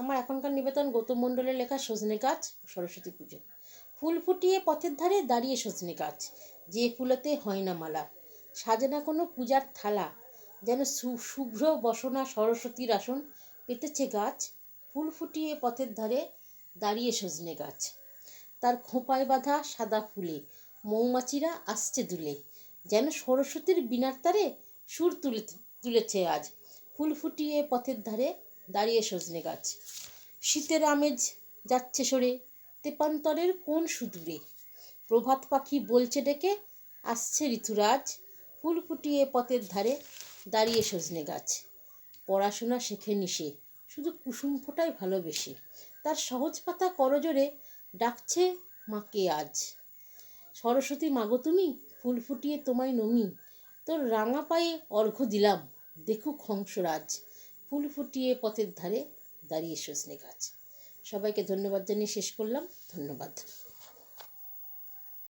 আমার এখনকার নিবেদন গৌতম মণ্ডলের লেখা সজনে গাছ, সরস্বতী পুজো। ফুল ফুটিয়ে পথের ধারে দাঁড়িয়ে সজনে গাছ, যে ফুলেতে হয় না মালা। সাজে না কোনো পূজার থালা, যেন শুভ্র বসনা সরস্বতীর আসন পেতেছে গাছ। ফুল ফুটিয়ে পথের ধারে দাঁড়িয়ে সজনে গাছ। তার খোঁপায় বাঁধা সাদা ফুলে, মৌমাছিরা আসছে দুলে। যেন সরস্বতীর বিনার তারে সুর তুলে, তুলেছে আজ। ফুল ফুটিয়ে পথের ধারে দাঁড়িয়ে সজনে গাছ। শীতের আমেজ যাচ্ছে সরে, তেপান্তরের কোন সুদূরে? প্রভাত পাখি বলছে ডেকে, আসছে ঋতুরাজ। ফুল ফুটিয়ে পথের ধারে দাঁড়িয়ে সজনে গাছ। পড়াশোনা শেখেনি সে শুধু কুসুম ফোটায় ভালোবেসে। তার সহজ পাতা করজোরে ডাকছে মাকে আজ। সরস্বতী, মাগো তুমি, ফুল ফুটিয়ে তোমায় নমি। তোর রাঙা পায়ে অর্ঘ্য দিলাম, দেখুক হংসরাজ। ফুল ফুটিয়ে পথের ধারে দাঁড়িয়ে সজনে গাছ। সবাইকে ধন্যবাদ জানিয়ে শেষ করলাম। ধন্যবাদ।